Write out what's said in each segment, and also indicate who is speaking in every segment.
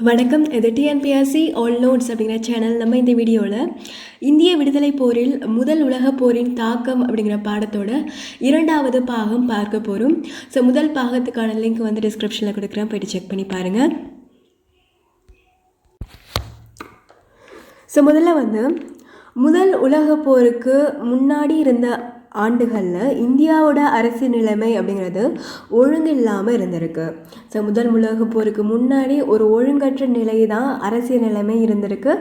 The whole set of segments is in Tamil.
Speaker 1: வணக்கம் இது டிஎன்பிஎஸ்சி ஆல் நோட்ஸ் அப்படிங்கிற சேனல் நம்ம இந்த வீடியோவில் இந்திய விடுதலை போரில் முதல் உலகப் போரின் தாக்கம் அப்படிங்கிற பாடத்தோட இரண்டாவது பாகம் பார்க்க போகிறோம் ஸோ முதல் பாகத்துக்கான லிங்க் வந்து டிஸ்கிரிப்ஷனில் கொடுக்குறேன். போய்ட்டு செக் பண்ணி பாருங்கள் ஸோ முதல்ல வந்து முதல் உலகப் போருக்கு முன்னாடி இருந்த ஆண்டுகளில் இந்தியாவோட அரசியல் நிலைமை அப்படிங்கிறது ஒழுங்கு இல்லாமல் இருந்திருக்கு. ஸோ முதல் உலக போருக்கு முன்னாடி ஒரு ஒழுங்கற்ற நிலை தான் அரசியல் நிலைமை இருந்திருக்கு.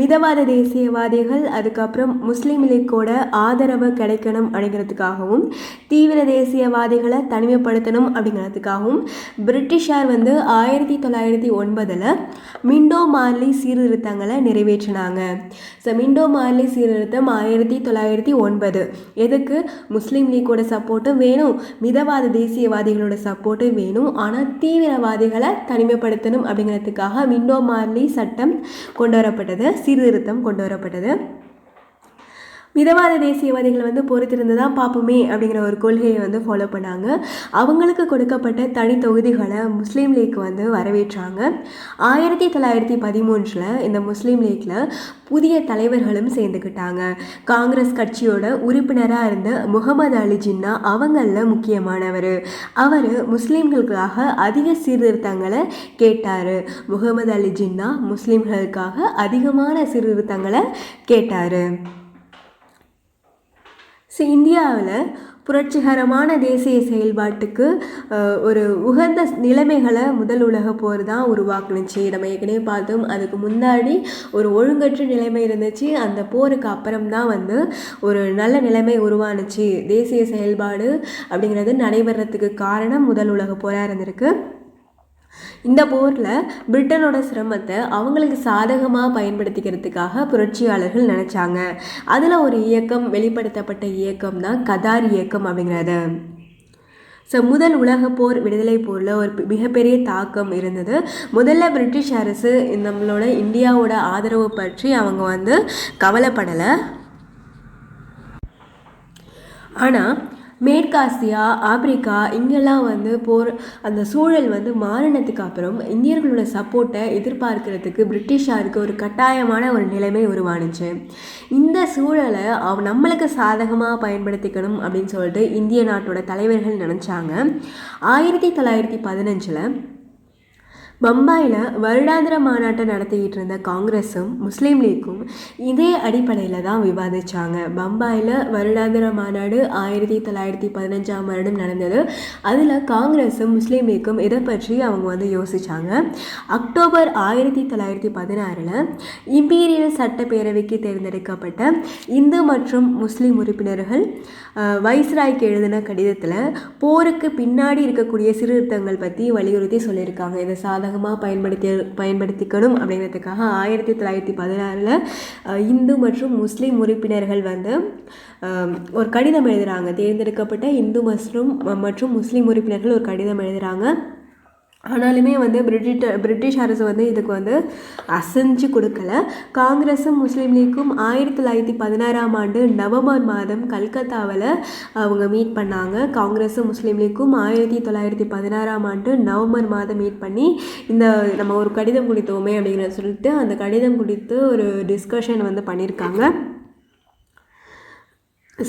Speaker 1: மிதவாத தேசியவாதிகள் அதுக்கப்புறம் முஸ்லீம் லீக்கோட ஆதரவு கிடைக்கணும் அப்படிங்கிறதுக்காகவும் தீவிர தேசியவாதிகளை தனிமைப்படுத்தணும் அப்படிங்கிறதுக்காகவும் பிரிட்டிஷார் வந்து ஆயிரத்தி தொள்ளாயிரத்தி ஒன்பதில் மிண்டோ மார்லி சீர்திருத்தங்களை நிறைவேற்றினாங்க. ஸோ மிண்டோ மார்லி சீர்திருத்தம் ஆயிரத்தி தொள்ளாயிரத்தி ஒன்பது. எதுக்கு? முஸ்லீம் லீக்கோட சப்போர்ட்டும் வேணும். மிதவாத தேசியவாதிகளோட சப்போர்ட்டும் வேணும். ஆனால் தீவிரவாதிகளை தனிமைப்படுத்தணும் அப்படிங்கிறதுக்காக மிண்டோ மார்லி சட்டம் கொண்டு வரப்பட்டது சீர்திருத்தம் கொண்டு வரப்பட்டது. மிதவாத தேசியவாதிகள் வந்து பொறுத்திருந்து தான் பார்ப்போமே அப்படிங்கிற ஒரு கொள்கையை வந்து ஃபாலோ பண்ணாங்க. அவங்களுக்கு கொடுக்கப்பட்ட தனி தொகுதிகளை முஸ்லீம் லீக் வந்து வரவேற்றாங்க. ஆயிரத்தி தொள்ளாயிரத்தி பதிமூன்றில் இந்த முஸ்லீம் லீக்கில் புதிய தலைவர்களும் சேர்ந்துக்கிட்டாங்க காங்கிரஸ் கட்சியோட உறுப்பினராக இருந்த முகமது அலி ஜின்னா அவங்களில் முக்கியமானவர். அவர் முஸ்லீம்களுக்காக அதிக சீர்திருத்தங்களை கேட்டார். முகமது அலி ஜின்னா முஸ்லீம்களுக்காக அதிகமான சீர்திருத்தங்களை கேட்டார். ஸோ இந்தியாவில் புரட்சிகரமான தேசிய செயல்பாட்டுக்கு ஒரு உகந்த நிலைமைகளை முதல் உலக போர் தான் உருவாக்குனுச்சு. நம்ம ஏற்கனவே பார்த்தோம். அதுக்கு முன்னாடி ஒரு ஒழுங்கற்ற நிலைமை இருந்துச்சு. அந்த போருக்கு அப்புறம் தான் வந்து ஒரு நல்ல நிலைமை உருவானுச்சு. தேசிய செயல்பாடு அப்படிங்கிறது நடைபெறத்துக்கு காரணம் முதல் உலக போராக இருந்திருக்கு. இந்த போரில் பிரிட்டனோட சிரமத்தை அவங்களுக்கு சாதகமாக பயன்படுத்திக்கிறதுக்காக புரட்சியாளர்கள் நினச்சாங்க. அதில் ஒரு இயக்கம் வெளிப்படுத்தப்பட்ட இயக்கம் தான் கதார் இயக்கம் அப்படிங்கிறது. ஸோ முதல் உலகப் போர் விடுதலை போரில் ஒரு மிகப்பெரிய தாக்கம் இருந்தது. முதல்ல பிரிட்டிஷ் அரசு நம்மளோட இந்தியாவோட ஆதரவு பற்றி அவங்க வந்து கவலைப்படலை. ஆனால் மேற்காசியா ஆப்பிரிக்கா இங்கெல்லாம் வந்து போர் அந்த சூழல் வந்து மாறினதுக்கு அப்புறம் இந்தியர்களோட சப்போர்ட்டை எதிர்பார்க்கறதுக்கு பிரிட்டிஷாருக்கு ஒரு கட்டாயமான ஒரு நிலைமை உருவானுச்சு. இந்த சூழலை அவ நம்மளுக்கு சாதகமாக பயன்படுத்திக்கணும் அப்படின்னு சொல்லிட்டு இந்திய நாட்டோட தலைவர்கள் நினச்சாங்க. ஆயிரத்தி தொள்ளாயிரத்தி பதினஞ்சில் பம்பாயில் வருடாந்திர மாநாட்டை நடத்திக்கிட்டு இருந்த காங்கிரஸும் முஸ்லீம் லீக்கும் இதே அடிப்படையில் தான் விவாதித்தாங்க பம்பாயில் வருடாந்திர மாநாடு ஆயிரத்தி தொள்ளாயிரத்தி பதினஞ்சாம் வருடம் நடந்தது. அதில் காங்கிரஸும் முஸ்லீம் லீக்கும் இதை பற்றி அவங்க வந்து யோசிச்சாங்க. அக்டோபர் ஆயிரத்தி தொள்ளாயிரத்தி பதினாறில் இம்பீரியல் சட்டப்பேரவைக்கு தேர்ந்தெடுக்கப்பட்ட இந்து மற்றும் முஸ்லீம் உறுப்பினர்கள் வைஸ்ராய்க்கு எழுதின கடிதத்தில் போருக்கு பின்னாடி இருக்கக்கூடிய சீர்திருத்தங்கள் பற்றி வலியுறுத்தி சொல்லியிருக்காங்க. இதை சாதகமாக பயன்படுத்தி பயன்படுத்திக்கணும் அப்படிங்கிறதுக்காக ஆயிரத்தி தொள்ளாயிரத்தி பதினாறில் இந்து மற்றும் முஸ்லீம் உறுப்பினர்கள் வந்து ஒரு கடிதம் எழுதுகிறாங்க தேர்ந்தெடுக்கப்பட்ட இந்து மற்றும் மற்றும் முஸ்லீம் உறுப்பினர்கள் ஒரு கடிதம் எழுதுகிறாங்க ஆனாலுமே வந்து பிரிட்டிஷ் பிரிட்டிஷ் அரசு வந்து இதுக்கு வந்து அசைஞ்சு கொடுக்கல. காங்கிரஸும் முஸ்லீம் லீக்கும் ஆயிரத்தி தொள்ளாயிரத்தி பதினாறாம் ஆண்டு நவம்பர் மாதம் கல்கத்தாவில் அவங்க மீட் பண்ணாங்க. காங்கிரஸும் முஸ்லீம் லீக்கும் ஆயிரத்தி தொள்ளாயிரத்தி பதினாறாம் ஆண்டு நவம்பர் மாதம் மீட் பண்ணி இந்த நம்ம ஒரு கடிதம் குடித்தோமே அப்படிங்கிறத சொல்லிட்டு அந்த கடிதம் குறித்து ஒரு டிஸ்கஷன் வந்து பண்ணியிருக்காங்க.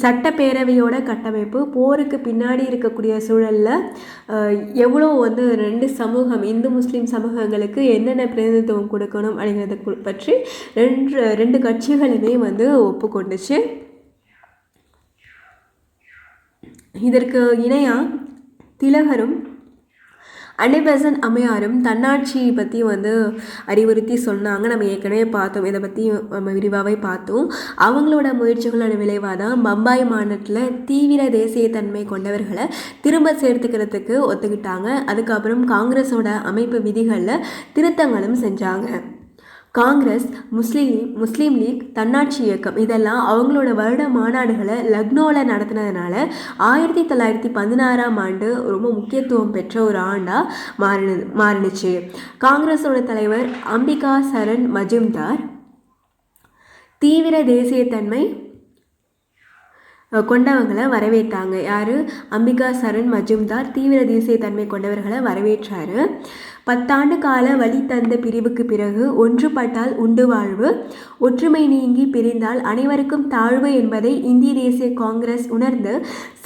Speaker 1: சட்டப்பேரவையோட கட்டமைப்பு போருக்கு பின்னாடி இருக்கக்கூடிய சூழலில் எவ்வளோ வந்து ரெண்டு சமூகம் இந்து முஸ்லீம் சமூகங்களுக்கு என்னென்ன பிரதிநிதித்துவம் கொடுக்கணும் அப்படிங்கிறத பற்றி ரெண்டு ரெண்டு கட்சிகளுமே வந்து ஒப்புக்கொண்டுச்சு. இதற்கு இணையாக திலகரும் அன்னிபெசன்ட் அம்மையாரும் தன்னாட்சி பற்றி வந்து அறிவுறுத்தி சொன்னாங்க. நம்ம ஏற்கனவே பார்த்தோம். இதை பற்றி நம்ம விரிவாகவே பார்த்தோம். அவங்களோட முயற்சிகளோட விளைவாக தான் பம்பாய் மாநிலத்தில் தீவிர தேசியத்தன்மை கொண்டவர்களை திரும்ப சேர்த்துக்கிறதுக்கு ஒத்துக்கிட்டாங்க. அதுக்கப்புறம் காங்கிரஸோட அமைப்பு விதிகளில் திருத்தங்களும் செஞ்சாங்க. காங்கிரஸ் முஸ்லீம் முஸ்லீம் லீக் தன்னாட்சி இயக்கம் இதெல்லாம் அவங்களோட வருட மாநாடுகளை லக்னோவில் நடத்தினதுனால ஆயிரத்தி தொள்ளாயிரத்தி பதினாறாம் ஆண்டு ரொம்ப முக்கியத்துவம் பெற்ற ஒரு ஆண்டாக மாறினு மாறினுச்சு. காங்கிரஸோட தலைவர் அம்பிகா சரண் மஜும்தார் தீவிர தேசியத்தன்மை கொண்டவங்களை வரவேற்றாங்க. யார்? அம்பிகா சரண் மஜும்தார் தீவிர தேசிய தன்மை கொண்டவர்களை வரவேற்றாரு. பத்தாண்டு கால வழி தந்த பிரிவுக்கு பிறகு ஒன்றுபட்டால் உண்டு வாழ்வு ஒற்றுமை நீங்கி பிரிந்தால் அனைவருக்கும் தாழ்வு என்பதை இந்திய தேசிய காங்கிரஸ் உணர்ந்து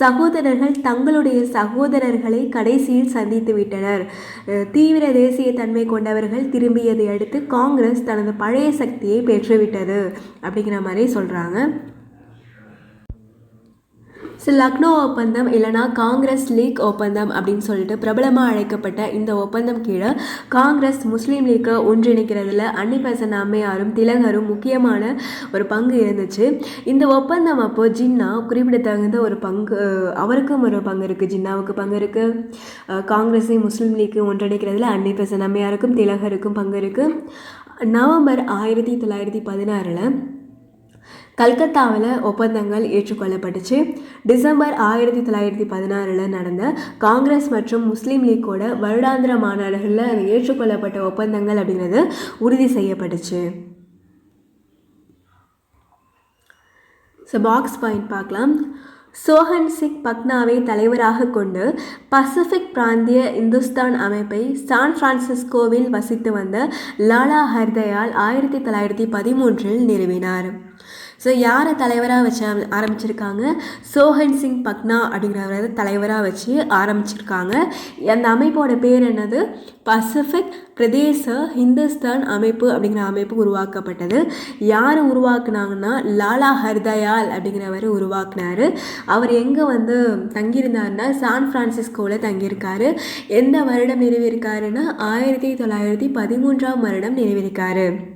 Speaker 1: சகோதரர்கள் தங்களுடைய சகோதரர்களை கடைசியில் சந்தித்து விட்டனர். தீவிர தேசிய தன்மை கொண்டவர்கள் திரும்பியதை அடுத்து காங்கிரஸ் தனது பழைய சக்தியை பெற்றுவிட்டது அப்படிங்கிற மாதிரி சொல்கிறாங்க ஸோ லக்னோ ஒப்பந்தம் இல்லைனா காங்கிரஸ் லீக் ஒப்பந்தம் அப்படின்னு சொல்லிட்டு பிரபலமாக அழைக்கப்பட்ட இந்த ஒப்பந்தம் கீழே காங்கிரஸ் முஸ்லீம் லீக்கை ஒன்றிணைக்கிறதுல அன்னிபெசன் அம்மையாரும் திலகரும் முக்கியமான ஒரு பங்கு இருந்துச்சு. இந்த ஒப்பந்தம் அப்போ ஜின்னா குறிப்பிடத்தகுந்த ஒரு பங்கு அவருக்கும் ஒரு பங்கு இருக்குது ஜின்னாவுக்கு பங்கு இருக்குது காங்கிரஸையும் முஸ்லீம் லீக்கு ஒன்றிணைக்கிறதுல அன்னிபெசன் அம்மையாருக்கும் திலகருக்கும் பங்கு இருக்குது நவம்பர் ஆயிரத்தி தொள்ளாயிரத்தி பதினாறில் கல்கத்தாவில் ஒப்பந்தங்கள் ஏற்றுக்கொள்ளப்பட்டுச்சு. டிசம்பர் ஆயிரத்தி தொள்ளாயிரத்தி பதினாறில் நடந்த காங்கிரஸ் மற்றும் முஸ்லீம் லீக்கோட வருடாந்திர மாநாடுகளில் அது ஏற்றுக்கொள்ளப்பட்ட ஒப்பந்தங்கள் அப்படிங்கிறது உறுதி செய்யப்பட்டுச்சு. ஸோ பாக்ஸ் பாயிண்ட் பார்க்கலாம். சோஹன் சிங் பக்னாவை தலைவராக கொண்டு பசிபிக் பிராந்திய இந்துஸ்தான் அமைப்பை சான் பிரான்சிஸ்கோவில் வசித்து வந்த லாலா ஹர்தயால் ஆயிரத்தி தொள்ளாயிரத்தி பதிமூன்றில் நிறுவினார். ஸோ யாரை தலைவராக வச்சு ஆரம்பிச்சிருக்காங்க? சோஹன் சிங் பக்னா அப்படிங்கிறவரை தலைவராக வச்சு ஆரம்பிச்சிருக்காங்க. அந்த அமைப்போட பேர் என்னது? பசிபிக் பிரதேச ஹிந்துஸ்தான் அமைப்பு அப்படிங்கிற அமைப்பு உருவாக்கப்பட்டது. யார் உருவாக்குனாங்கன்னா லாலா ஹர்தயால் அப்படிங்கிறவர் உருவாக்குனாரு. அவர் எங்கே வந்து தங்கியிருந்தாருன்னா சான் ஃப்ரான்சிஸ்கோவில் தங்கியிருக்காரு. எந்த வருடம் நிறுவியிருக்காருன்னா ஆயிரத்தி தொள்ளாயிரத்தி பதிமூன்றாம் வருடம் நிறுவியிருக்காரு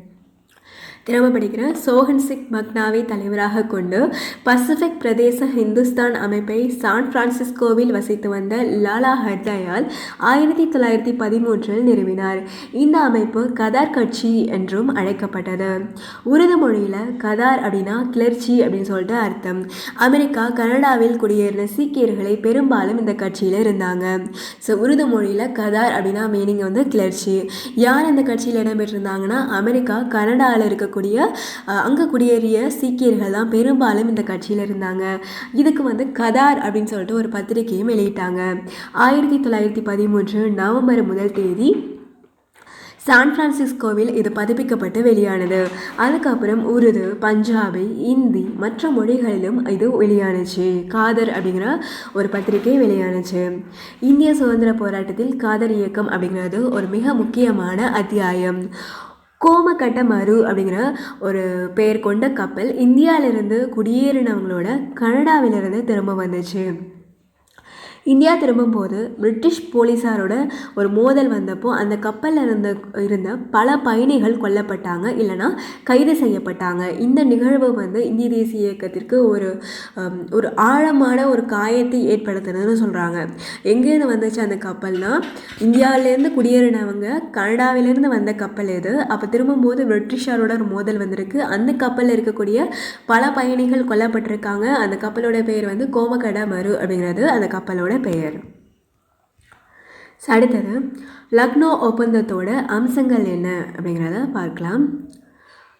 Speaker 1: திறமைப்படுகிற சோஹன் சிங் மக்னாவை தலைவராக கொண்டு பசிபிக் பிரதேச ஹிந்துஸ்தான் அமைப்பை சான் பிரான்சிஸ்கோவில் வசித்து வந்த லாலா ஹர்தயால் ஆயிரத்தி தொள்ளாயிரத்தி பதிமூன்றில் நிறுவினார். இந்த அமைப்பு கதார் கட்சி என்றும் அழைக்கப்பட்டது. உருது மொழியில் கதார் அப்படின்னா கிளர்ச்சி அப்படின்னு சொல்லிட்டு அர்த்தம். அமெரிக்கா கனடாவில் குடியேறின சீக்கியர்களை பெரும்பாலும் இந்த கட்சியில் இருந்தாங்க. ஸோ உருது மொழியில் கதார் அப்படின்னா மீனிங் வந்து கிளர்ச்சி. யார் இந்த கட்சியில் இடம்பெற்றிருந்தாங்கன்னா அமெரிக்கா கனடாவில் இருக்கக்கூடிய இருக்கக்கூடிய அங்கே குடியேறிய சீக்கியர்கள் தான் பெரும்பாலும் இந்த கட்சியில் இருந்தாங்க. இதுக்கு வந்து கதார் அப்படின்னு சொல்லிட்டு ஒரு பத்திரிகையும் வெளியிட்டாங்க. ஆயிரத்தி தொள்ளாயிரத்தி பதிமூன்று நவம்பர் முதல் தேதி சான் பிரான்சிஸ்கோவில் இது பதிப்பிக்கப்பட்டு வெளியானது. அதுக்கப்புறம் உருது பஞ்சாபி இந்தி மற்ற மொழிகளிலும் இது வெளியானுச்சு. காதர் அப்படிங்கிற ஒரு பத்திரிகை வெளியானுச்சு. இந்திய சுதந்திர போராட்டத்தில் காதர் இயக்கம் அப்படிங்கிறது ஒரு மிக முக்கியமான அத்தியாயம். கோமகட்ட மரு அப்படிங்கிற ஒரு பெயர் கொண்ட கப்பல் இந்தியாவிலிருந்து குடியேறினவங்களோட கனடாவிலிருந்து திரும்ப வந்துச்சு. இந்தியா திரும்பும்போது பிரிட்டிஷ் போலீஸாரோட ஒரு மோதல் வந்தப்போ அந்த கப்பலில் இருந்த இருந்த பல பயணிகள் கொல்லப்பட்டாங்க இல்லைன்னா கைது செய்யப்பட்டாங்க. இந்த நிகழ்வு வந்து இந்திய தேசிய இயக்கத்திற்கு ஒரு ஒரு ஆழமான ஒரு காயத்தை ஏற்படுத்துனதுன்னு சொல்கிறாங்க எங்கேருந்து வந்துச்சு அந்த கப்பல்னா இந்தியாவிலேருந்து குடியேறினவங்க கனடாவிலேருந்து வந்த கப்பல் இது அப்போ திரும்பும்போது பிரிட்டிஷாரோட ஒரு மோதல் வந்திருக்கு. அந்த கப்பலில் இருக்கக்கூடிய பல பயணிகள் கொல்லப்பட்டிருக்காங்க. அந்த கப்பலோட பெயர் வந்து கோமகட மரு அப்படிங்கிறது. அந்த கப்பலோட பெயர். அடுத்தது லக்னோ ஒப்பந்தத்தோட அம்சங்கள் என்ன அப்படிங்கிறத பார்க்கலாம்.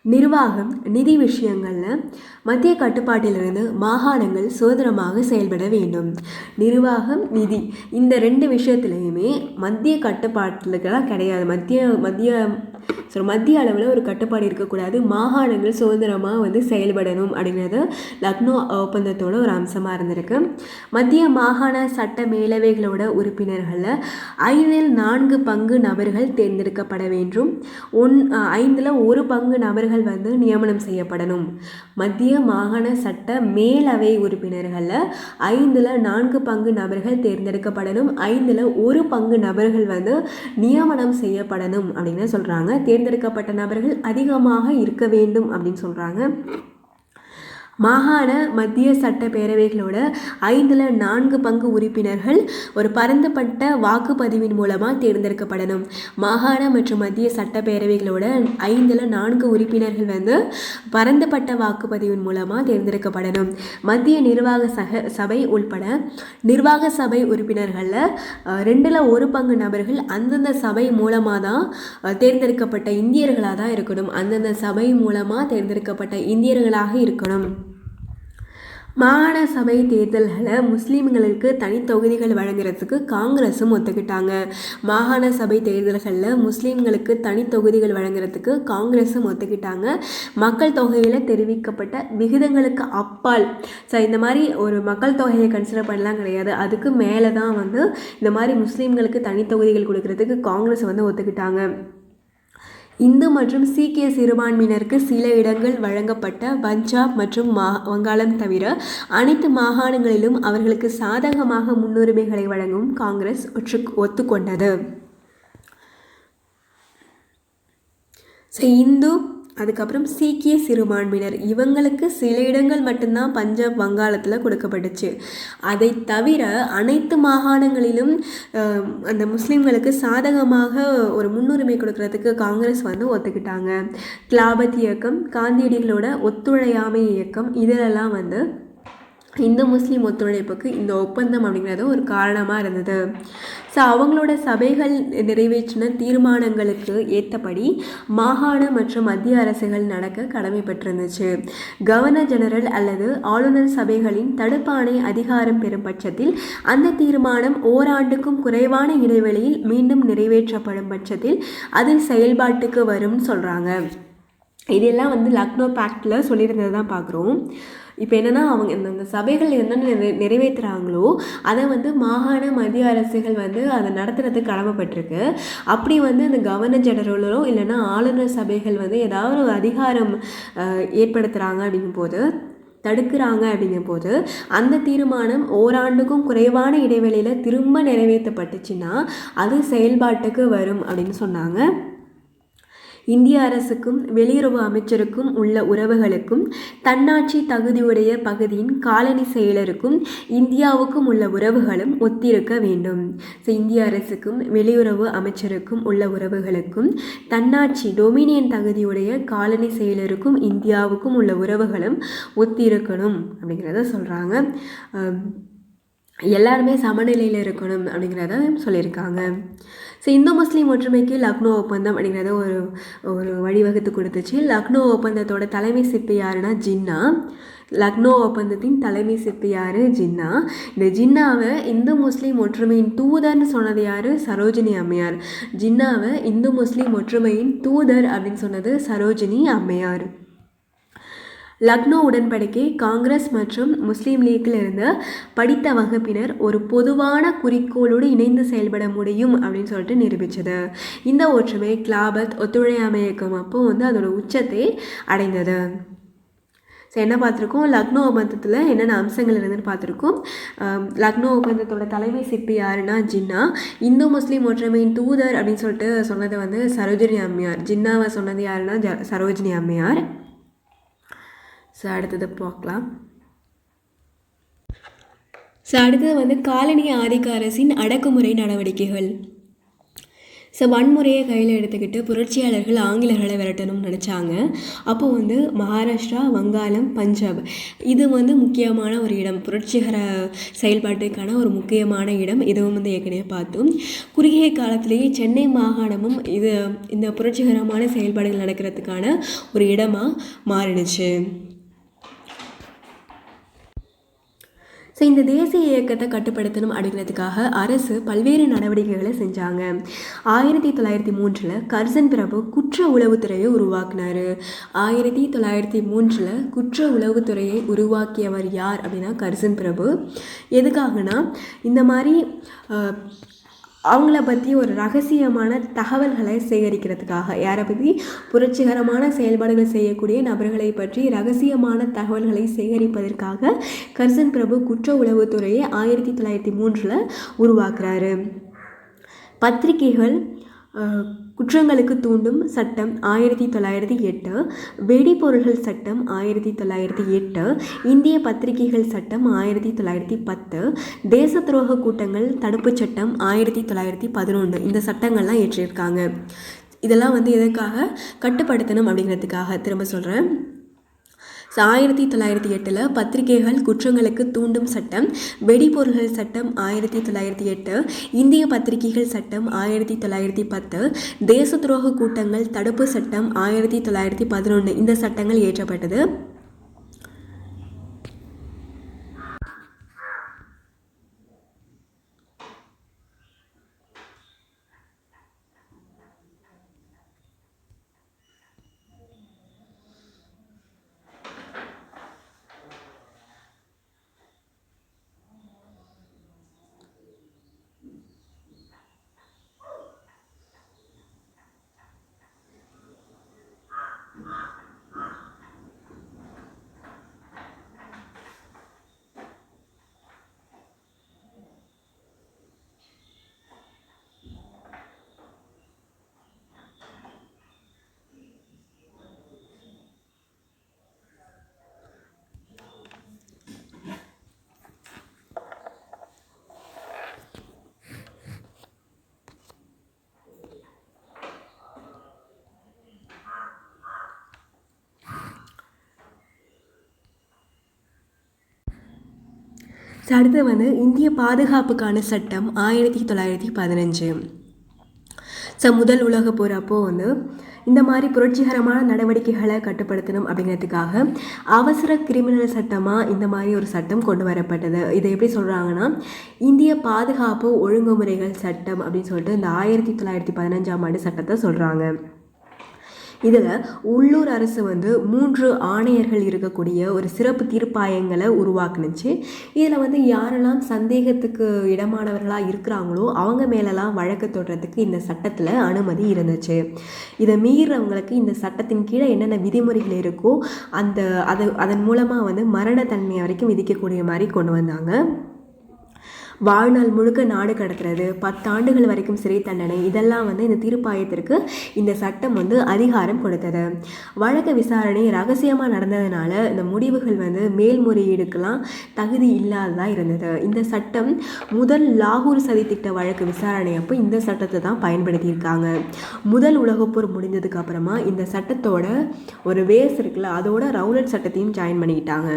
Speaker 1: நிர்வாகம் நிதி விஷயங்களில் மத்திய கட்டுப்பாட்டிலிருந்து மாகாணங்கள் சுதந்திரமாக செயல்பட வேண்டும். நிர்வாகம் நிதி இந்த ரெண்டு விஷயத்துலையுமே மத்திய கட்டுப்பாட்டுலாம் கிடையாது. மத்திய மத்திய ஸோ மத்திய அளவில் ஒரு கட்டுப்பாடு இருக்கக்கூடாது. மாகாணங்கள் சுதந்திரமாக வந்து செயல்படணும் அப்படிங்கிறது லக்னோ ஒப்பந்தத்தோட ஒரு அம்சமாக இருந்திருக்கு. மத்திய மாகாண சட்ட மேலவைகளோட உறுப்பினர்களில் ஐந்தில் நான்கு பங்கு நபர்கள் தேர்ந்தெடுக்கப்பட வேண்டும். ஒன் ஐந்தில் ஒரு பங்கு நபர்கள் வந்து நியமனம் செய்யப்படணும். மத்திய மாகாண சட்ட மேலவை உறுப்பினர்களில் ஐந்தில் நான்கு பங்கு நபர்கள் தேர்ந்தெடுக்கப்படணும். ஐந்தில் ஒரு பங்கு நபர்கள் வந்து நியமனம் செய்யப்படணும் அப்படின்னு சொல்கிறாங்க தேர்ந்தெடுக்கப்பட்ட நபர்கள் அதிகமாக இருக்க வேண்டும் அப்படின்னு சொல்கிறாங்க மாகாண மத்திய சட்டப்பேரவைகளோட ஐந்தில் நான்கு பங்கு உறுப்பினர்கள் ஒரு பரந்துபட்ட வாக்குப்பதிவின் மூலமாக தேர்ந்தெடுக்கப்படணும். மாகாண மற்றும் மத்திய சட்டப்பேரவைகளோட ஐந்தில் நான்கு உறுப்பினர்கள் வந்து பரந்துபட்ட வாக்குப்பதிவின் மூலமாக தேர்ந்தெடுக்கப்படணும். மத்திய நிர்வாக சக சபை உள்பட நிர்வாக சபை உறுப்பினர்களில் ரெண்டில் ஒரு பங்கு நபர்கள் அந்தந்த சபை மூலமாக தான் தேர்ந்தெடுக்கப்பட்ட இந்தியர்களாக தான் இருக்கணும். அந்தந்த சபை மூலமாக தேர்ந்தெடுக்கப்பட்ட இந்தியர்களாக இருக்கணும். மாகாண சபை தேர்தல்களை முஸ்லீம்களுக்கு தனி தொகுதிகள் வழங்குறதுக்கு காங்கிரஸும் ஒத்துக்கிட்டாங்க. மாகாண சபை தேர்தல்களில் முஸ்லீம்களுக்கு தனி தொகுதிகள் வழங்குறதுக்கு காங்கிரஸும் ஒத்துக்கிட்டாங்க. மக்கள் தொகையில் தெரிவிக்கப்பட்ட விகிதங்களுக்கு அப்பால். ஸோ இந்த மாதிரி ஒரு மக்கள் தொகையை கன்சிடர் பண்ணலாம் கிடையாது. அதுக்கு மேலே தான் வந்து இந்த மாதிரி முஸ்லீம்களுக்கு தனி தொகுதிகள் கொடுக்கறதுக்கு காங்கிரஸ் வந்து ஒத்துக்கிட்டாங்க. இந்து மற்றும் சீக்கிய சிறுபான்மையினருக்கு சில இடங்கள் வழங்கப்பட்ட பஞ்சாப் மற்றும் மா வங்காளம் தவிர அனைத்து மாகாணங்களிலும் அவர்களுக்கு சாதகமாக முன்னுரிமைகளை வழங்கும் காங்கிரஸ் ஒற்று ஒத்துக்கொண்டது. ஸோ இந்து அதுக்கப்புறம் சீக்கிய சிறுபான்மையினர். இவங்களுக்கு சில இடங்கள் மட்டும்தான் பஞ்சாப் வங்காளத்தில் கொடுக்கப்பட்டுச்சு. அதை தவிர அனைத்து மாகாணங்களிலும் அந்த முஸ்லீம்களுக்கு சாதகமாக ஒரு முன்னுரிமை கொடுக்கறதுக்கு காங்கிரஸ் வந்து ஒத்துக்கிட்டாங்க. கிளாபத் இயக்கம் காந்தியடிகளோட ஒத்துழையாமை இயக்கம் இதிலெல்லாம் வந்து இந்து முஸ்லீம் ஒத்துழைப்புக்கு இந்த ஒப்பந்தம் அப்படிங்கிறது ஒரு காரணமாக இருந்தது. ஸோ அவங்களோட சபைகள் நிறைவேற்றின தீர்மானங்களுக்கு ஏற்றபடி மாகாண மற்றும் மத்திய அரசுகள் நடக்க கடமைப்பட்டிருந்துச்சு. கவர்னர் ஜெனரல் அல்லது ஆளுநர் சபைகளின் தடுப்பாணை அதிகாரம் பெறும் பட்சத்தில் அந்த தீர்மானம் ஓராண்டுக்கும் குறைவான இடைவெளியில் மீண்டும் நிறைவேற்றப்படும் பட்சத்தில் அது செயல்பாட்டுக்கு வரும்னு சொல்கிறாங்க இதெல்லாம் வந்து லக்னோ பேக்டில் சொல்லியிருந்தது தான் பார்க்குறோம். இப்போ என்னென்னா அவங்க இந்த சபைகள் என்னென்ன நிறை நிறைவேற்றுறாங்களோ அதை வந்து மாகாண மத்திய அரசுகள் வந்து அதை நடத்துறதுக்கு கடமைப்பட்டிருக்கு. அப்படி வந்து இந்த கவர்னர் ஜெனரலோ இல்லைன்னா ஆளுநர் சபைகள் வந்து ஏதாவது ஒரு அதிகாரம் ஏற்படுத்துகிறாங்க அப்படிங்கும்போது தடுக்கிறாங்க அப்படிங்கும்போது அந்த தீர்மானம் ஓராண்டுக்கும் குறைவான இடைவெளியில் திரும்ப நிறைவேற்றப்பட்டுச்சுன்னா அது செயல்பாட்டுக்கு வரும் அப்படின்னு சொன்னாங்க. இந்திய அரசுக்கும் வெளியுறவு அமைச்சருக்கும் உள்ள உறவுகளுக்கும் தன்னாட்சி தகுதியுடைய பகுதியின் காலனி செயலருக்கும் இந்தியாவுக்கும் உள்ள உறவுகளும் ஒத்திருக்க வேண்டும். ஸோ இந்திய அரசுக்கும் வெளியுறவு அமைச்சருக்கும் உள்ள உறவுகளுக்கும் தன்னாட்சி டொமினியன் தகுதியுடைய காலனி செயலருக்கும் இந்தியாவுக்கும் உள்ள உறவுகளும் ஒத்திருக்கணும் அப்படிங்கிறத சொல்கிறாங்க எல்லாருமே சமநிலையில் இருக்கணும் அப்படிங்கிறத சொல்லியிருக்காங்க. ஸோ இந்து முஸ்லீம் ஒற்றுமைக்கு லக்னோ ஒப்பந்தம் அப்படிங்கிறத ஒரு ஒரு வழிவகுத்து கொடுத்துச்சு. லக்னோ ஒப்பந்தத்தோட தலைமை சிற்பி யாருன்னா ஜின்னா. லக்னோ ஒப்பந்தத்தின் தலைமை சிற்பி யார்? ஜின்னா. இந்த ஜின்னாவை இந்து முஸ்லீம் ஒற்றுமையின் தூதர்னு சொன்னது யார்? சரோஜினி அம்மையார். ஜின்னாவை இந்து முஸ்லீம் ஒற்றுமையின் தூதர் அப்படின்னு சொன்னது சரோஜினி அம்மையார். லக்னோ உடன்படிக்கை காங்கிரஸ் மற்றும் முஸ்லீம் லீக்கில் இருந்த படித்த வகுப்பினர் ஒரு பொதுவான குறிக்கோளோடு இணைந்து செயல்பட முடியும் அப்படின்னு சொல்லிட்டு நிரூபித்தது இந்த ஒற்றுமை கிளாபத் ஒத்துழையாமை இயக்கம் அப்போ வந்து அதோட உச்சத்தை அடைந்தது. ஸோ என்ன பார்த்துருக்கோம்? லக்னோ ஒப்பந்தத்தில் என்னென்ன அம்சங்கள் இருந்துன்னு பார்த்துருக்கோம். லக்னோ ஒப்பந்தத்தோட தலைமை சிற்பி யாருன்னா ஜின்னா. இந்து முஸ்லீம் ஒற்றுமையின் தூதர் அப்படின்னு சொல்லிட்டு சொன்னது வந்து சரோஜினி அம்மையார். ஜின்னாவை சொன்னது யாருன்னா ஜ சரோஜினி அம்மையார். ஸோ அடுத்தது பார்க்கலாம். ஸோ அடுத்தது வந்து காலனி ஆதிக்க அரசின் அடக்குமுறை நடவடிக்கைகள். ஸோ வன்முறையை கையில் எடுத்துக்கிட்டு புரட்சியாளர்கள் ஆங்கிலர்களை விரட்டணும்னு நினச்சாங்க. அப்போ வந்து மகாராஷ்டிரா வங்காளம் பஞ்சாப். இது வந்து முக்கியமான ஒரு இடம். புரட்சிகர செயல்பாட்டுக்கான ஒரு முக்கியமான இடம். இதுவும் வந்து ஏற்கனவே பார்த்தோம். குறுகிய காலத்திலேயே சென்னை மாகாணமும் இது இந்த புரட்சிகரமான செயல்பாடுகள் நடக்கிறதுக்கான ஒரு இடமாக மாறிடுச்சு. ஸோ இந்த தேசிய இயக்கத்தை கட்டுப்படுத்தணும் அப்படிங்கிறதுக்காக அரசு பல்வேறு நடவடிக்கைகளை செஞ்சாங்க. ஆயிரத்தி தொள்ளாயிரத்தி மூன்றில் கர்சன் பிரபு குற்ற உளவுத்துறையை உருவாக்கினார். ஆயிரத்தி தொள்ளாயிரத்தி மூன்றில் குற்ற உளவுத்துறையை உருவாக்கியவர் யார் அப்படின்னா கர்சன் பிரபு. எதுக்காகனா இந்த மாதிரி அவங்கள பற்றி ஒரு ரகசியமான தகவல்களை சேகரிக்கிறதுக்காக. யாரை பற்றி புரட்சிகரமான செயல்பாடுகள் செய்யக்கூடிய நபர்களை பற்றி ரகசியமான தகவல்களை சேகரிப்பதற்காக கர்சன் பிரபு குற்ற உளவுத்துறையை ஆயிரத்தி தொள்ளாயிரத்தி மூன்றில் உருவாக்குறாரு. பத்திரிகைகள் குற்றங்களுக்கு தூண்டும் சட்டம் ஆயிரத்தி தொள்ளாயிரத்தி எட்டு வெடிபொருள்கள் சட்டம் ஆயிரத்தி தொள்ளாயிரத்தி எட்டு இந்திய பத்திரிகைகள் சட்டம் ஆயிரத்தி தொள்ளாயிரத்தி பத்து தேச துரோக கூட்டங்கள் தடுப்புச் சட்டம் ஆயிரத்தி தொள்ளாயிரத்தி பதினொன்று. இந்த சட்டங்கள்லாம் ஏற்றிருக்காங்க இதெல்லாம் வந்து எதற்காக? கட்டுப்படுத்தணும் அப்படிங்கிறதுக்காக திரும்ப சொல்கிறேன் ஆயிரத்தி தொள்ளாயிரத்தி எட்டில் பத்திரிகைகள் குற்றங்களுக்கு தூண்டும் சட்டம் வெடிபொருள்கள் சட்டம் ஆயிரத்தி தொள்ளாயிரத்தி எட்டு இந்திய பத்திரிகைகள் சட்டம் ஆயிரத்தி தொள்ளாயிரத்தி பத்து தேச துரோக கூட்டங்கள் தடுப்பு சட்டம் ஆயிரத்தி தொள்ளாயிரத்தி பதினொன்று இந்த சட்டங்கள் இயற்றப்பட்டது. அடுத்தது வந்து இந்திய பாதுகாப்புக்கான சட்டம் ஆயிரத்தி தொள்ளாயிரத்தி பதினஞ்சு. ஸோ முதல் உலக போர் அப்போது வந்து இந்த மாதிரி புரட்சிகரமான நடவடிக்கைகளை கட்டுப்படுத்தணும் அப்படிங்கிறதுக்காக அவசர கிரிமினல் சட்டமாக இந்த மாதிரி ஒரு சட்டம் கொண்டு வரப்பட்டது. இதை எப்படி சொல்கிறாங்கன்னா இந்திய பாதுகாப்பு ஒழுங்குமுறைகள் சட்டம் அப்படின்னு சொல்லிட்டு இந்த ஆயிரத்தி தொள்ளாயிரத்தி பதினஞ்சாம் ஆண்டு சட்டத்தை சொல்கிறாங்க இதில் உள்ளூர் அரசு வந்து மூன்று ஆணையர்கள் இருக்கக்கூடிய ஒரு சிறப்பு தீர்ப்பாயங்களை உருவாக்குனுச்சு. இதில் வந்து யாரெல்லாம் சந்தேகத்துக்கு இடமானவர்களாக இருக்கிறாங்களோ அவங்க மேலெல்லாம் வழக்கு தொடுறதுக்கு இந்த சட்டத்தில் அனுமதி இருந்துச்சு. இதை மீறவங்களுக்கு இந்த சட்டத்தின் கீழே என்னென்ன விதிமுறைகள் இருக்கோ அந்த அது அதன் மூலமாக வந்து மரண தன்மை வரைக்கும் விதிக்கக்கூடிய மாதிரி கொண்டு வந்தாங்க. வாழ்நாள் முழுக்க நாடு கடத்துறது பத்தாண்டுகள் வரைக்கும் சிறை தண்டனை. இதெல்லாம் வந்து இந்த தீர்ப்பாயத்திற்கு இந்த சட்டம் வந்து அதிகாரம் கொடுத்தது. வழக்கு விசாரணை ரகசியமாக நடந்ததுனால இந்த முடிவுகள் வந்து மேல்முறையீடுக்கெல்லாம் தகுதி இல்லாததாக இருந்தது. இந்த சட்டம் முதல் லாகூர் சதி திட்ட வழக்கு விசாரணை அப்போ இந்த சட்டத்தை தான் பயன்படுத்தியிருக்காங்க. முதல் உலகப்போர் முடிந்ததுக்கு அப்புறமா இந்த சட்டத்தோட ஒரு வேஸ் இருக்குல்ல அதோட ரவுலட் சட்டத்தையும் ஜாயின் பண்ணிக்கிட்டாங்க.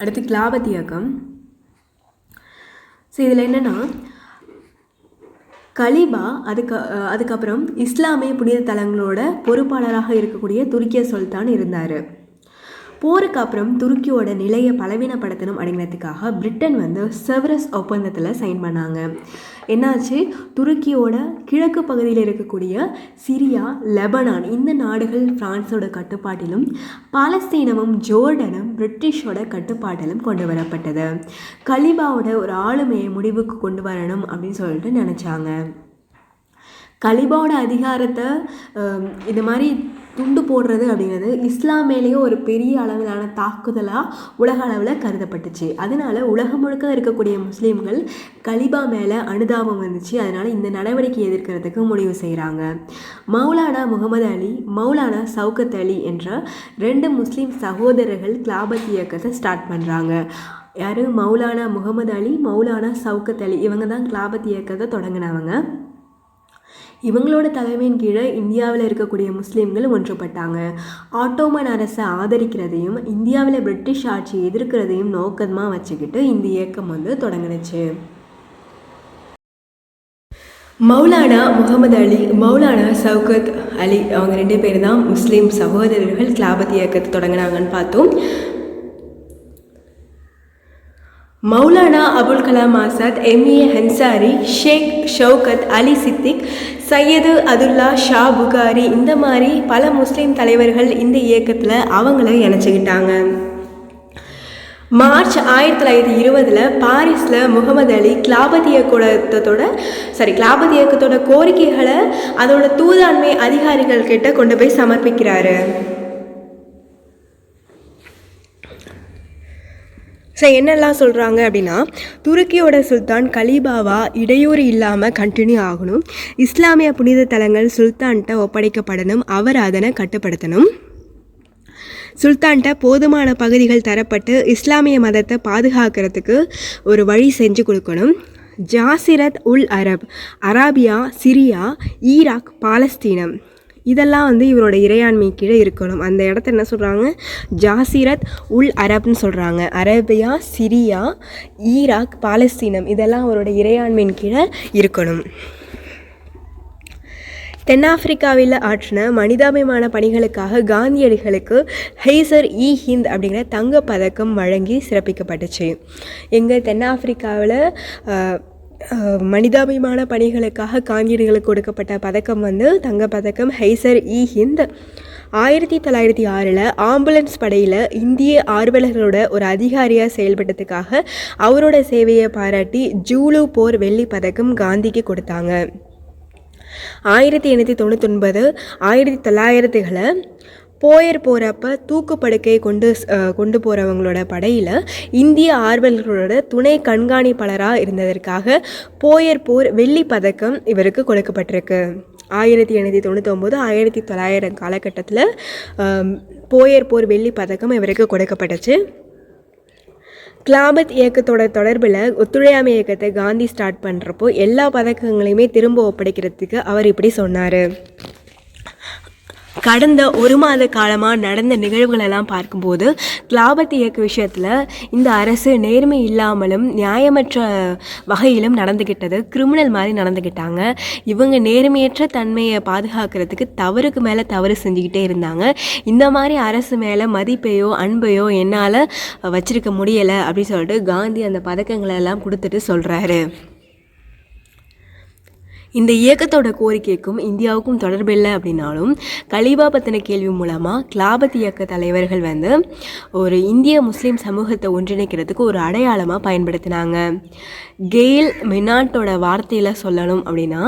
Speaker 1: அடுத்து கிலாபத் இயக்கம் ஸோ இதில் என்னென்னா கலிபா அதுக்கு அதுக்கப்புறம் இஸ்லாமிய புனித தலங்களோட பொறுப்பாளராக இருக்கக்கூடிய துருக்கிய சுல்தான் இருந்தார். போருக்கு அப்புறம் துருக்கியோட நிலையை பலவீனப்படுத்தணும் அப்படிங்கிறதுக்காக பிரிட்டன் வந்து செவரஸ் ஒப்பந்தத்தில் சைன் பண்ணாங்க. என்னாச்சு? துருக்கியோட கிழக்கு பகுதியில் இருக்கக்கூடிய சிரியா லெபனான் இந்த நாடுகள் ஃப்ரான்ஸோட கட்டுப்பாட்டிலும் பாலஸ்தீனமும் ஜோர்டனும் பிரிட்டிஷோட கட்டுப்பாட்டிலும் கொண்டு வரப்பட்டது. கலிபாவோட ஒரு ஆளுமையை முடிவுக்கு கொண்டு வரணும் அப்படின்னு சொல்லிட்டு நினச்சாங்க. கலிபாவோட அதிகாரத்தை இது மாதிரி துண்டு போடுறது அப்படிங்கிறது இஸ்லாம் மேலேயும் ஒரு பெரிய அளவிலான தாக்குதலாக உலக அளவில் கருதப்பட்டுச்சு. அதனால் உலகம் முழுக்க இருக்கக்கூடிய முஸ்லீம்கள் கலிபா மேலே அனுதாபம் வந்துச்சு. அதனால் இந்த நடவடிக்கை எதிர்க்கிறதுக்கு முடிவு செய்கிறாங்க மௌலானா முகமது அலி மௌலானா சவுகத் அலி என்ற ரெண்டு முஸ்லீம் சகோதரர்கள் கிளாபத் இயக்கத்தை ஸ்டார்ட் பண்ணுறாங்க யார்? மௌலானா முகமது அலி மௌலானா சவுகத் அலி. இவங்க தான் கிளாபத் இயக்கத்தை தொடங்கினவங்க. இவங்களோட தலைமையின் கீழே இந்தியாவில் இருக்கக்கூடிய முஸ்லீம்கள் ஒன்றுபட்டாங்க. ஆட்டோமன் அரசை ஆதரிக்கிறதையும் இந்தியாவில் பிரிட்டிஷ் ஆட்சி எதிர்க்கிறதையும் நோக்கமாக வச்சுக்கிட்டு இந்த இயக்கம் வந்து தொடங்கினுச்சு. மௌலானா முகமது அலி மௌலானா சவுகத் அலி அவங்க ரெண்டு பேர் தான் முஸ்லீம் சகோதரர்கள் கிளாபத் இயக்கத்தை தொடங்கினாங்கன்னு பார்த்தோம். மௌலானா அபுல் கலாம் ஆசாத் எம்ஏ ஹன்சாரி ஷேக் ஷவுகத் அலி சித்திக் சையது அதுல்லா ஷா புகாரி இந்த மாதிரி பல முஸ்லீம் தலைவர்கள் இந்த இயக்கத்தில் அவங்கள இணைச்சிக்கிட்டாங்க. மார்ச் ஆயிரத்தி தொள்ளாயிரத்தி இருபதில் பாரிஸில் முகமது அலி கிலாபத் கூடத்தோட சாரி கிலாபத் இயக்கத்தோட கோரிக்கைகளை அதோட தூதாண்மை அதிகாரிகள் கிட்ட கொண்டு போய் சமர்ப்பிக்கிறாரு. ஸோ என்னெல்லாம் சொல்கிறாங்க அப்படின்னா துருக்கியோட சுல்தான் கலீபாவா இடையூறு இல்லாமல் கண்டினியூ ஆகணும். இஸ்லாமிய புனித தலங்கள் சுல்தான்கிட்ட ஒப்படைக்கப்படணும் அவர் அதனை கட்டுப்படுத்தணும். சுல்தான்கிட்ட போதுமான பகுதிகள் தரப்பட்டு இஸ்லாமிய மதத்தை பாதுகாக்கிறதுக்கு ஒரு வழி செஞ்சு கொடுக்கணும். ஜாசிரத் உல் அரப் அராபியா சிரியா ஈராக் பாலஸ்தீனம். இதெல்லாம் வந்து இவரோட இறையாண்மை கீழே இருக்கணும். அந்த இடத்த என்ன சொல்கிறாங்க ஜாசிரத் உல் அரப்னு சொல்கிறாங்க அரேபியா சிரியா ஈராக் பாலஸ்தீனம் இதெல்லாம் அவரோட இறையாண்மையின் கீழே இருக்கணும். தென்னாப்பிரிக்காவில் ஆற்றின மனிதாபிமான பணிகளுக்காக காந்தியடிகளுக்கு ஹெய்சர் இ. ஹிந்த் அப்படிங்கிற தங்கப் பதக்கம் வழங்கி சிறப்பிக்கப்பட்டுச்சு. எங்கள் தென்னாப்பிரிக்காவில் மனிதாபிமான பணிகளுக்காக காந்தியடிகளுக்கு கொடுக்கப்பட்ட பதக்கம் வந்து தங்கப் பதக்கம் ஹைசர் இ ஹிந்த். ஆயிரத்தி தொள்ளாயிரத்தி ஆறில் ஆம்புலன்ஸ் படையில் இந்திய ஆர்வலர்களோட ஒரு அதிகாரியாக செயல்பட்டதுக்காக அவரோட சேவையை பாராட்டி ஜூலு போர் வெள்ளி பதக்கம் காந்திக்கு கொடுத்தாங்க. ஆயிரத்தி எண்ணூற்றி தொண்ணூத்தொன்பது ஆயிரத்தி தொள்ளாயிரத்துகளை போயர் போகிறப்ப தூக்குப்படுக்கை கொண்டு கொண்டு போகிறவங்களோட படையில் இந்திய ஆர்வலர்களோட துணை கண்காணிப்பாளராக இருந்ததற்காக போயர் போர் வெள்ளி பதக்கம் இவருக்கு கொடுக்கப்பட்டிருக்கு. ஆயிரத்தி எண்ணூற்றி தொண்ணூத்தொம்போது ஆயிரத்தி தொள்ளாயிரம் காலகட்டத்தில் போயர் போர் வெள்ளி பதக்கம் இவருக்கு கொடுக்கப்பட்டுச்சு. கிளாபத் இயக்கத்தோட தொடர்பில் ஒத்துழையாமை இயக்கத்தை காந்தி ஸ்டார்ட் பண்ணுறப்போ எல்லா பதக்கங்களையுமே திரும்ப ஒப்படைக்கிறதுக்கு அவர் இப்படி சொன்னார். கடந்த ஒரு மாத காலமாக நடந்த நிகழ்வுகளெல்லாம் பார்க்கும்போது கிலாபத் இயக்க விஷயத்தில் இந்த அரசு நேர்மை இல்லாமலும் நியாயமற்ற வகையிலும் நடந்துக்கிட்டது கிரிமினல் மாதிரி நடந்துக்கிட்டாங்க இவங்க நேர்மையற்ற தன்மையை பாதுகாக்கிறதுக்கு தவறுக்கு மேலே தவறு செஞ்சுக்கிட்டே இருந்தாங்க. இந்த மாதிரி அரசு மேலே மதிப்பையோ அன்பையோ என்னால் வச்சிருக்க முடியலை அப்படின்னு சொல்லிட்டு காந்தி அந்த பதக்கங்களை எல்லாம் கொடுத்துட்டு சொல்கிறாரு இந்த இயக்கத்தோட கோரிக்கைக்கும் இந்தியாவுக்கும் தொடர்பு இல்லை அப்படின்னாலும் கலீபா பற்றின கேள்வி மூலமாக கிலாபத் இயக்க தலைவர்கள் வந்து ஒரு இந்திய முஸ்லீம் சமூகத்தை ஒன்றிணைக்கிறதுக்கு ஒரு அடையாளமாக பயன்படுத்தினாங்க. கெயில் மினால்ட்டோட வார்த்தையில் சொல்லணும் அப்படின்னா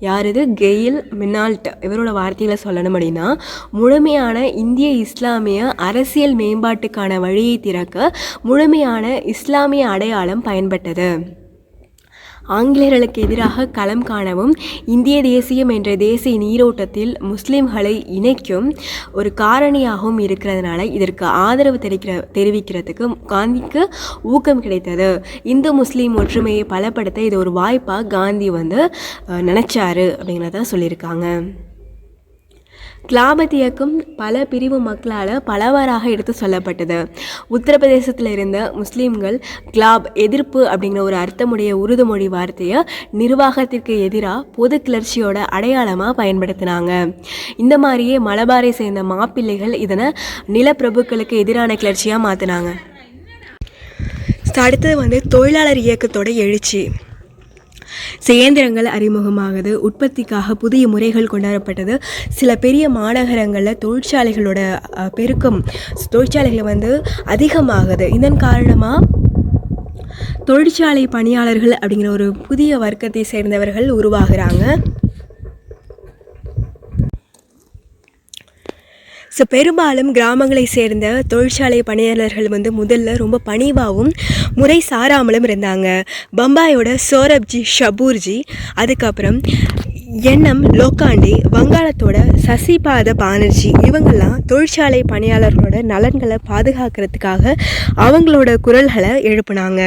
Speaker 1: யார் இது? கெயில் மினால்ட் இவரோட வார்த்தையில் சொல்லணும் அப்படின்னா முழுமையான இந்திய இஸ்லாமிய அரசியல் மேம்பாட்டுக்கான வழியை திறக்க முழுமையான இஸ்லாமிய அடையாளம் பயன்பட்டது. ஆங்கிலேயர்களுக்கு எதிராக களம் காணவும் இந்திய தேசியம் என்ற தேசிய நீரோட்டத்தில் முஸ்லிம்களை இணைக்கும் ஒரு காரணியாகவும் இருக்கிறதுனால இதற்கு ஆதரவு தெரிவிக்கிற தெரிவிக்கிறதுக்கு காந்திக்கு ஊக்கம் கிடைத்தது. இந்து முஸ்லீம் ஒற்றுமையை பலப்படுத்த இது ஒரு வாய்ப்பாக காந்தி வந்து நினச்சாரு அப்படிங்கிறத சொல்லியிருக்காங்க. கிளாபத் இயக்கம் பல பிரிவு மக்களால் பலவாறாக எடுத்து சொல்லப்பட்டது. உத்தரப்பிரதேசத்தில் இருந்த முஸ்லீம்கள் கிளாப் எதிர்ப்பு அப்படிங்கிற ஒரு அர்த்தமுடைய உருதுமொழி வார்த்தையை நிர்வாகத்திற்கு எதிராக பொது கிளர்ச்சியோட அடையாளமாக பயன்படுத்தினாங்க. இந்த மாதிரியே மலபாரை சேர்ந்த மாப்பிள்ளைகள் இதனை நிலப்பிரபுக்களுக்கு எதிரான கிளர்ச்சியாக மாற்றினாங்க அடுத்தது வந்து தொழிலாளர் இயக்கத்தோட எழுச்சி. இயந்திரங்கள் அறிமுகமாகுது. உற்பத்திக்காக புதிய முறைகள் கொண்டாடப்பட்டது. சில பெரிய மாநகரங்களில் தொழிற்சாலைகளோட அஹ், பெருக்கம் தொழிற்சாலைகள் வந்து அதிகமாகுது. இதன் காரணமாக தொழிற்சாலை பணியாளர்கள் அப்படிங்கிற ஒரு புதிய வர்க்கத்தை சேர்ந்தவர்கள் உருவாகிறாங்க. ஸோ பெரும்பாலும் கிராமங்களை சேர்ந்த தொழிற்சாலை பணியாளர்கள் வந்து முதல்ல ரொம்ப பணிவாகவும் முறை சாராமலும் இருந்தாங்க. பம்பாயோட சோரப்ஜி ஷபூர்ஜி அதுக்கப்புறம் எண்ணம் லோக்காண்டி வங்காளத்தோட சசிபாத பானர்ஜி இவங்கெல்லாம் தொழிற்சாலை பணியாளர்களோட நலன்களை பாதுகாக்கிறதுக்காக அவங்களோட குரல்களை எழுப்புனாங்க.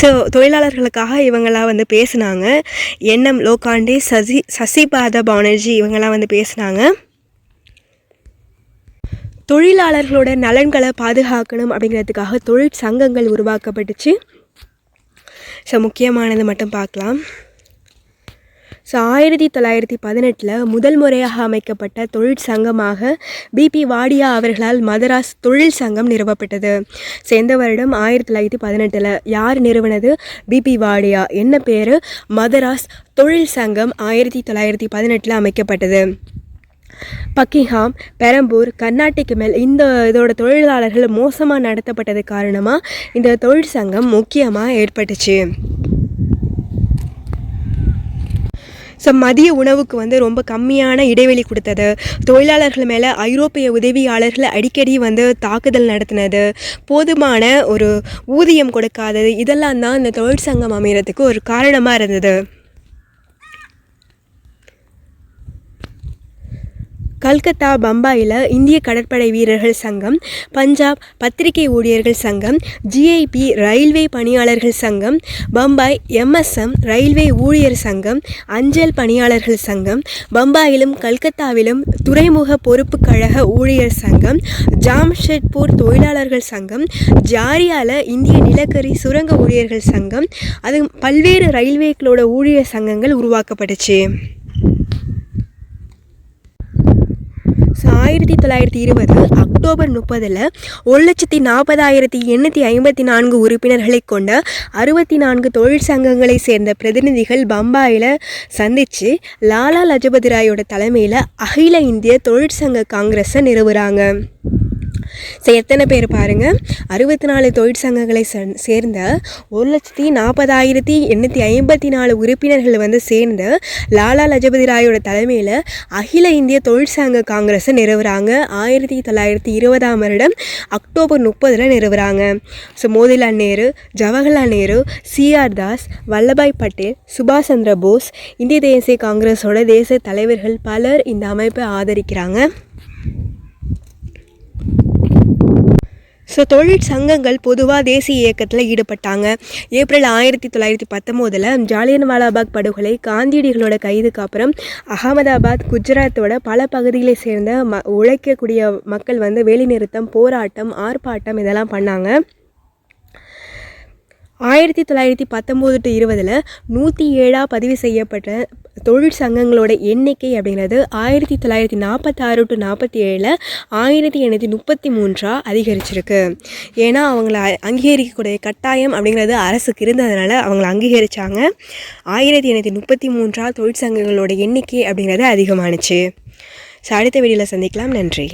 Speaker 1: ஸோ தொழிலாளர்களுக்காக இவங்கெல்லாம் வந்து பேசுனாங்க. எண்ணம் லோகாண்டே சசி சசிபாத பானர்ஜி இவங்கெல்லாம் வந்து பேசுனாங்க. தொழிலாளர்களோட நலன்களை பாதுகாக்கணும் அப்படிங்கிறதுக்காக தொழிற்சங்கங்கள் உருவாக்கப்பட்டுச்சு. ஸோ முக்கியமானது மட்டும் பார்க்கலாம். ஸோ ஆயிரத்தி தொள்ளாயிரத்தி பதினெட்டில் முதல் முறையாக அமைக்கப்பட்ட தொழிற்சங்கமாக பிபி வாடியா அவர்களால் மதராஸ் தொழில் சங்கம் நிறுவப்பட்டது. ஸோ எந்த வருடம் ஆயிரத்தி தொள்ளாயிரத்தி பதினெட்டில் யார் நிறுவனது? பிபி வாடியா. என்ன பேர்? மதராஸ் தொழில் சங்கம் ஆயிரத்தி தொள்ளாயிரத்தி பதினெட்டில் அமைக்கப்பட்டது. பக்கிங்ஹாம் பெரம்பூர் கர்நாட்டிக்கு மேல் இந்த இதோட தொழிலாளர்கள் மோசமாக நடத்தப்பட்டது காரணமாக இந்த தொழிற்சங்கம் முக்கியமாக ஏற்பட்டுச்சு. ஸோ மதிய உணவுக்கு வந்து ரொம்ப கம்மியான இடைவெளி கொடுத்தது. தொழிலாளர்கள் மேலே ஐரோப்பிய உதவியாளர்கள் அடிக்கடி வந்து தாக்குதல் நடத்தினது. போதுமான ஒரு ஊதியம் கொடுக்காதது இதெல்லாம் தான் இந்த தொழிற்சங்கம் அமைகிறதுக்கு ஒரு காரணமாக இருந்தது. கல்கத்தா பம்பாயில் இந்திய கடற்படை வீரர்கள் சங்கம் பஞ்சாப் பத்திரிகை ஊழியர்கள் சங்கம் ஜிஐபி ரயில்வே பணியாளர்கள் சங்கம் பம்பாய் எம்எஸ்எம் ரயில்வே ஊழியர் சங்கம் அஞ்சல் பணியாளர்கள் சங்கம் பம்பாயிலும் கல்கத்தாவிலும் துறைமுக பொறுப்பு கழக ஊழியர் சங்கம் ஜாம்ஷெட்பூர் தொழிலாளர்கள் சங்கம் ஜாரியால இந்திய நிலக்கரி சுரங்க ஊழியர்கள் சங்கம் அது பல்வேறு ரயில்வேக்களோட ஊழியர் சங்கங்கள் உருவாக்கப்பட்டுச்சு ஸோ ஆயிரத்தி தொள்ளாயிரத்தி இருபது அக்டோபர் முப்பதில் ஒரு லட்சத்தி நாற்பதாயிரத்தி எண்ணூற்றி ஐம்பத்தி நான்கு உறுப்பினர்களை கொண்ட அறுபத்தி நான்கு தொழிற்சங்கங்களை சேர்ந்த பிரதிநிதிகள் பம்பாயில் சந்தித்து லாலா லஜபதி ராயோட தலைமையில் அகில இந்திய தொழிற்சங்க காங்கிரஸை நிறுவுகிறாங்க ஸோ எத்தனை பேர் பாருங்கள் அறுபத்தி நாலு தொழிற்சங்கங்களை சே- சேர்ந்த ஒரு லட்சத்தி நாற்பதாயிரத்தி எண்ணூற்றி ஐம்பத்தி நாலு உறுப்பினர்கள் வந்து சேர்ந்து லாலா லஜபதி ராயோட தலைமையில் அகில இந்திய தொழிற்சங்க காங்கிரஸை நிறுவுறாங்க. ஆயிரத்தி தொள்ளாயிரத்தி இருபதாம் வருடம் அக்டோபர் முப்பதில் நிறுவுறாங்க. So Motilal Nehru Jawaharlal Nehru C R Das Vallabhbhai Patel சுபாஷ் சந்திர போஸ் இந்திய தேசிய காங்கிரஸோட தேசிய தலைவர்கள் பலர் இந்த அமைப்பை ஆதரிக்கிறாங்க. ஸோ தொழிற்சங்கங்கள் பொதுவாக தேசிய இயக்கத்தில் ஈடுபட்டாங்க. ஏப்ரல் ஆயிரத்தி தொள்ளாயிரத்தி பத்தொம்போதில் ஜாலியன் வாலாபாக் படுகொலை காந்தியடிகளோட கைதுக்கு அப்புறம் அகமதாபாத் குஜராத்தோட பல பகுதிகளை சேர்ந்த ம உழைக்கக்கூடிய மக்கள் வந்து வேலைநிறுத்தம் போராட்டம் ஆர்ப்பாட்டம் இதெல்லாம் பண்ணாங்க. ஆயிரத்தி தொள்ளாயிரத்தி பத்தொம்போது டு இருபதில் நூற்றி ஏழாக பதிவு செய்யப்பட்ட தொழிற்சங்கங்களோட எண்ணிக்கை அப்படிங்கிறது ஆயிரத்தி தொள்ளாயிரத்தி நாற்பத்தாறு டு நாற்பத்தி ஏழில் ஆயிரத்தி எண்ணூற்றி முப்பத்தி மூன்றாக அதிகரிச்சிருக்கு. ஏன்னா அவங்கள அங்கீகரிக்கக்கூடிய கட்டாயம் அப்படிங்கிறது அரசுக்கு இருந்ததுனால அவங்கள அங்கீகரித்தாங்க ஆயிரத்தி எண்ணூற்றி முப்பத்தி மூன்றாக தொழிற்சங்கங்களோட எண்ணிக்கை அப்படிங்கிறது அதிகமானுச்சு. ஸோ அடுத்த வீடியோவில் சந்திக்கலாம். நன்றி.